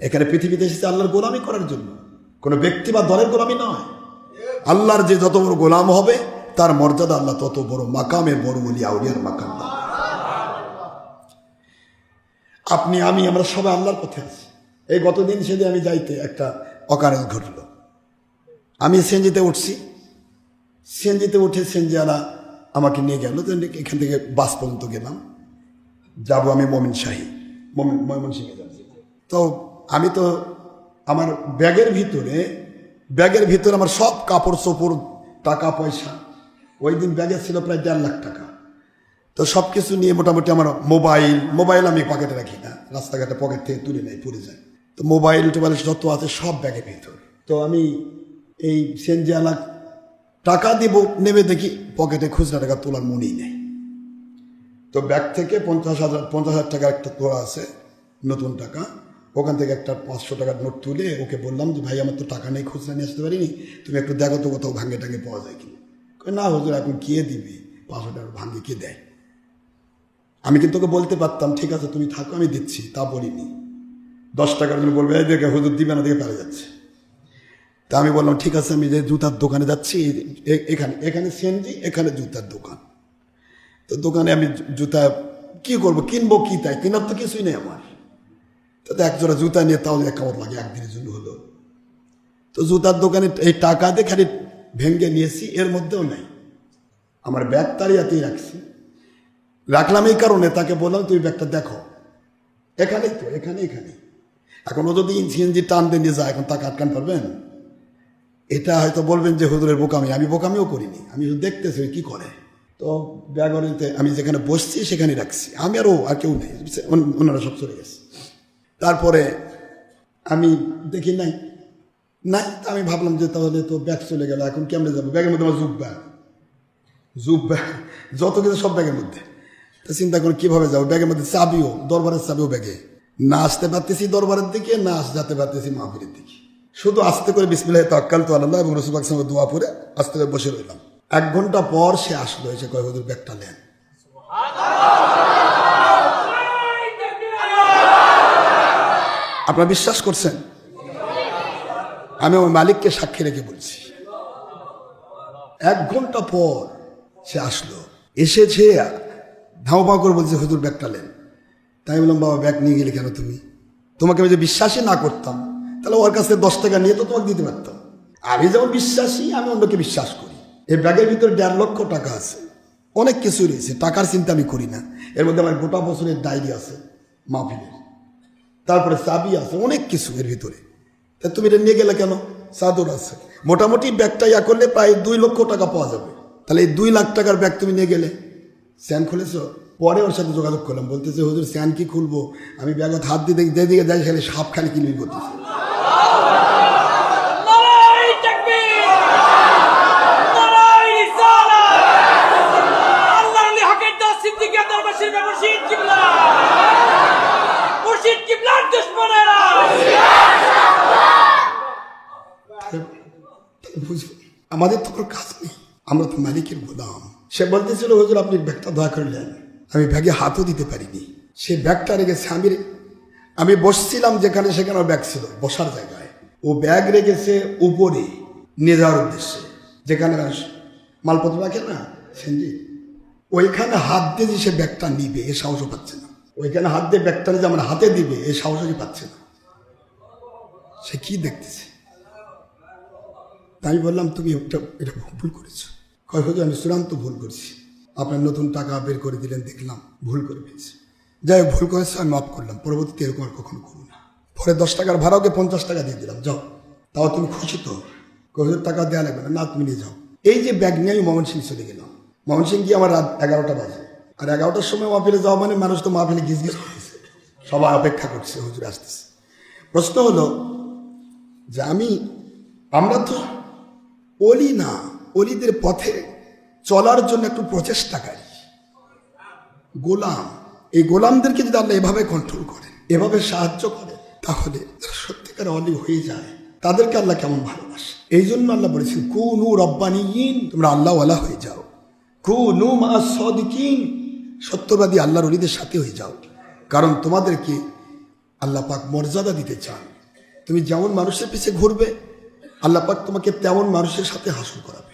এখানে পৃথিবীতে এসেছে আল্লাহর গোলামি করার জন্য। কোনো ব্যক্তি বা দলের গোলামি নয়। আল্লাহর যে যত বড় গোলাম হবে, তার মর্যাদা আল্লাহ তত বড় মাকামে, বড় বলি আউলিয়ার মাকাম আপনি, আমি, আমরা সবাই আল্লাহর পথে আছি। এই গতদিন সেদিন আমি যাইতে একটা অকারেন্স ঘটল। আমি সেনজিতে উঠছি। সেনজিতে উঠে সেনজিয়ালা আমাকে নিয়ে গেল তো এখান থেকে বাস পর্যন্ত গেলাম। যাব আমি মমিন শাহী। মমিন ময়মন সিংহে যাচ্ছি তো আমি তো আমার ব্যাগের ভিতরে ব্যাগের ভিতরে আমার সব কাপড় চোপড়, টাকা পয়সা। ওই দিন ব্যাগে ছিল প্রায় দেড় লাখ টাকা। তো সব কিছু নিয়ে মোটামুটি আমার মোবাইল মোবাইল আমি পকেটে রাখি না। রাস্তাঘাটে পকেট থেকে তুলে নেই পড়ে যায়। তো মোবাইল, টোবাইল যত আছে সব ব্যাগের ভিতর তো আমি এই সেনজিয়ালা টাকা দিব, নেবে দেখি, পকেটে খুচরা টাকা তোলার মনেই নেই। তো ব্যাগ থেকে পঞ্চাশ হাজার পঞ্চাশ হাজার টাকার একটা তোলা আছে, নতুন টাকা। ওখান থেকে একটা পাঁচশো টাকার নোট তুলে ওকে বললাম যে ভাই আমার তো টাকা নেই খুচরা নিয়ে আসতে পারিনি। তুমি একটু দেখো তো কোথাও ভাঙ্গে টাঙ্গে পাওয়া যায় কি কই, না হুজুর এখন কে দিবি? পাঁচশো টাকা ভাঙ্গে কে দেয়? আমি কিন্তু ওকে বলতে পারতাম ঠিক আছে তুমি থাকো আমি দিচ্ছি তা বলিনি। দশ টাকার জন্য বলবে দেখে হুজুর দিবে না দিকে পারে যাচ্ছে। তা আমি বললাম ঠিক আছে আমি যে জুতার দোকানে যাচ্ছি এখানে এখানে সেনজি এখানে জুতার দোকান। তো দোকানে আমি জুতা কি করব কিনবো কি তাই? কেনার তো কিছুই নেই আমার। তাতে এক জোড়া জুতা নিয়ে তাও এক কামড় লাগে, একদিনের জন্য হলো। তো জুতার দোকানে এই টাকা দিয়ে খালি ভেঙ্গে নিয়েছি, এর মধ্যেও নাই। আমার ব্যাগ তাড়িয়াতেই রাখছি। রাখলাম এই কারণে, তাকে বললাম তুই ব্যাগটা দেখো। এখানেই তো এখানে এখানে এখন ও যদি সিএনজি টান দিয়ে নিয়ে যায়, এখন তাকে আটকান পারবেন? এটা হয়তো বলবেন যে, হুজুরের বোকামি। আমি বোকামিও করিনি, আমি দেখতেছি কি করে। তো ব্যাগরিতে আমি যেখানে বসছি সেখানে রাখছি। আমি আর ও আর কেউ নেই ওনারা সব চলে গেছে। তারপরে আমি দেখি নাই। নাই আমি ভাবলাম যে তাহলে তো ব্যাগ চলে গেল, এখন কেমনে যাব? ব্যাগের মধ্যে আমার জুব ব্যাগ জুব ব্যাগ যত কিছু সব ব্যাগের মধ্যে। তা চিন্তা করে কীভাবে যাব? ব্যাগের মধ্যে চাবিও, দরবারের চাবিও ব্যাগে। না আসতে পারতেছি দরবারের দিকে, না আস যেতে পারতেছি মাহফিলের দিকে। শুধু আস্তে করে বিসমিল্লাহ তাক্কাল তো আল্লাহ এবং রসুল সঙ্গে দোয়া পরে আস্তে করে বসে রইলাম। এক ঘণ্টা পর সে আসলো, এসে কয়, হুজুর, ব্যাগটা নেন। আপনারা বিশ্বাস করছেন? আমি ওই মালিককে সাক্ষী রেখে বলছি। এক ঘণ্টা পর সে আসলো। এসেছে ধাও পাও করে বলছে, হুজুর ব্যাগটা নেন। তাই বললাম, বাবা, ব্যাগ নিয়ে গেলে কেন তুমি? তোমাকে আমি যে বিশ্বাসই না করতাম, তাহলে ওর কাছ দশ টাকা নিয়ে তো তোমাকে দিতে পারতাম। আমি যেমন বিশ্বাসী, আমি অন্যকে বিশ্বাস করি। এই ব্যাগের ভিতরে দেড় লক্ষ টাকা আছে। অনেক কিছু রয়েছে টাকার চিন্তা আমি করি না। এর মধ্যে আমার গোটা বছরের ডায়েরি আছে মাহফিলের। তারপরে চাবি আছে, অনেক কিছু এর ভিতরে। তা তুমি এটা নিয়ে গেলে কেন? চাদর আছে। মোটামুটি ব্যাগটা ইয়া করলে প্রায় দুই লক্ষ টাকা পাওয়া যাবে। তাহলে এই দুই লাখ টাকার ব্যাগ তুমি নিয়ে গেলে। স্যান খুলেছ? পরে ওর সাথে যোগাযোগ করলাম। বলতেছে, হুজুর, স্যান কি খুলবো? আমি ব্যাগত হাত দিয়ে দেখি দিকে যাই খালি সাপ খালি কিনবি করতেছে। আমাদের তো কোনো কাজ নেই। আমরা তো মালিকের গোলাম সে বলতেছিল, হুজুর, আপনি ব্যাগটা দয়া করলেন আমি ব্যাগে হাতও দিতে পারিনি। সে ব্যাগটা রেখেছে আমি আমি বসছিলাম যেখানে সেখানে ব্যাগ ছিল, বসার জায়গায়। ও ব্যাগ রেখেছে উপরে নিয়ে যাওয়ার উদ্দেশ্যে। যেখানে মালপত্র রাখে না, সেনজি? ওইখানে হাত দিয়ে যে সে ব্যাগটা নিবে, এ সাহসও পাচ্ছে না। ওইখানে হাত দিয়ে ব্যাগটা যে আমার হাতে দিবে, এ সাহসই পাচ্ছে না। সে কি দেখতেছে? তাই বললাম, তুমি এটা এটা ভুল করেছ। কয়, হুজুর, আমি চূড়ান্ত ভুল করেছি। আপনার নতুন টাকা বের করে দিলেন, দেখলাম ভুল করে ফেলছি। যাই হোক, ভুল করেছে, আমি মাফ করলাম। পরবর্তীতে এরকম আর কখনো করব না। পরে দশ টাকার ভাড়াওকে পঞ্চাশ টাকা দিয়ে দিলাম। যাও। তাও তুমি খুশি তো? কয়, হুজুর, টাকা দেওয়া লাগবে না। না, তুমি নিয়ে যাও। এই যে ব্যাগ নিয়ে আমি ময়মনসিং চলে গেলাম। ময়মনসিং গিয়ে আমার রাত এগারোটা বাজে। আর এগারোটার সময় মাহফিলে যাওয়া মানে মানুষ তো মাহফিলে গিজ গিজ করতেছে। সবাই অপেক্ষা করছে, হুজুর, আসতেছে। প্রশ্ন হলো যে আমি, আমরা তো অলি না, অলিদের পথে চলার জন্য একটু প্রচেষ্টাকারী। গোলাম, এই গোলামদেরকে যদি আল্লাহ এভাবে কন্ট্রোল করেন, এভাবে সাহায্য করে তাহলে সত্যিকার অলি হয়ে যায়, তাদেরকে আল্লাহ কেমন ভালোবাসে? এই জন্য আল্লাহ বলেছেন কু নু রব্বানিয়িন তোমরা আল্লাহওয়ালা হয়ে যাও। কু নু মা সদিকিন সত্যবাদী আল্লাহর অলিদের সাথে হয়ে যাও। কারণ তোমাদেরকে আল্লাহ পাক মর্যাদা দিতে চান। তুমি যেমন মানুষের পিছে ঘুরবে আল্লাহ পাক তোমাকে তেমন মানুষের সাথে হাসল করাবে।